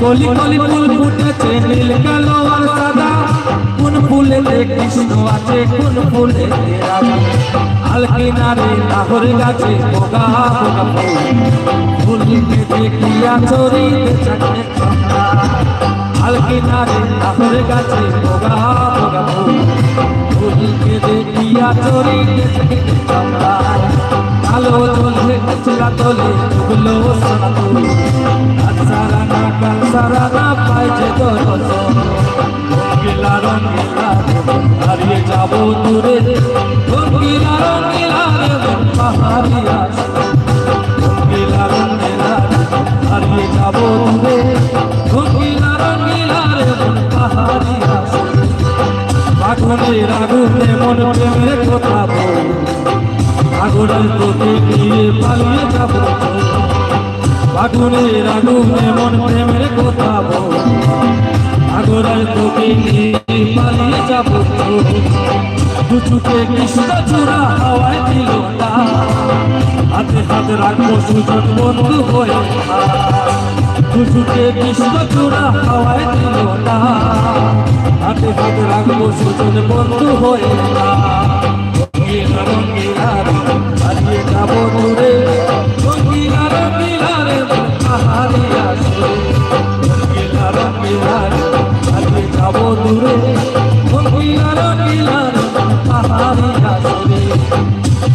কলি কলি ফুল ফুটেছে, নীল কালো আর সাদা। কোন ফুলেতে কৃষ্ণ আছে, কোন রাধা। আল কিনারে লাহোর গাছে বোগা বোগা ফুল। দেখিয়া চরিতে চাকরে চন্দা। আল কিনারে লাহোর গাছে বোগা বোগা ফুল। দেখিয়া চরিতে চাকরে চন্দা। কালো চলে চলা তোলে সোনা তুল সারা না পাইছে তোর রঙ্গিলা রঙ্গিলা হারিয়ে যাব দূরে রঙ্গিলা রঙ্গিলা পাহাড়িয়া রঙ্গিলা রঙ্গিলা হারিয়ে যাব দূরে রঙ্গিলা রঙ্গিলা পাহাড়িয়া আগুনে আগুনে মন প্রেমের কথা বল আগুনের তোকে নিয়ে পালিয়ে যাব। আগুনের আগুনে মন প্রেমের কথা বল। আগুনের তোকে পালিয়ে যাব দুচুকে কৃষ্ণ চূড়া হাওয়ায় দিল হাতে হাতে রাখব সুজন বন্ধু হয়ে দুচুকে কৃষ্ণ চূড়া হাওয়ায় দিল হাতে হাতে রাখব সুজন বন্ধু হয়ে হারিয়ে যাব দূরে।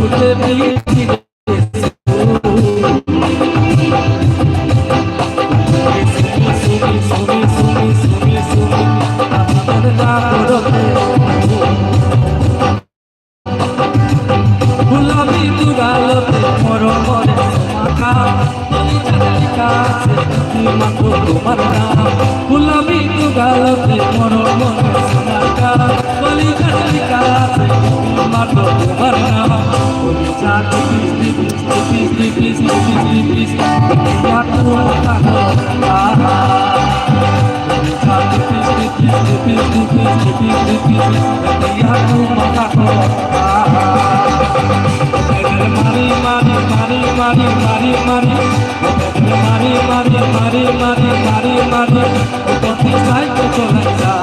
Put the রাখি মাত্র তোমার নাম গুলামি তো গালতে মন মন বলি গালি কাছে মাত্র তোমার নাম মারি মারি মারি মারি মারি মারি মারি মারি মারি মারি কতি সাইকে চলে যা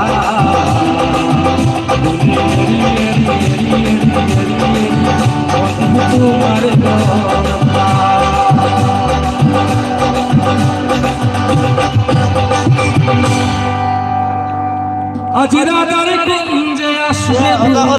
তোমারে আজ কুঞ্জে আসবে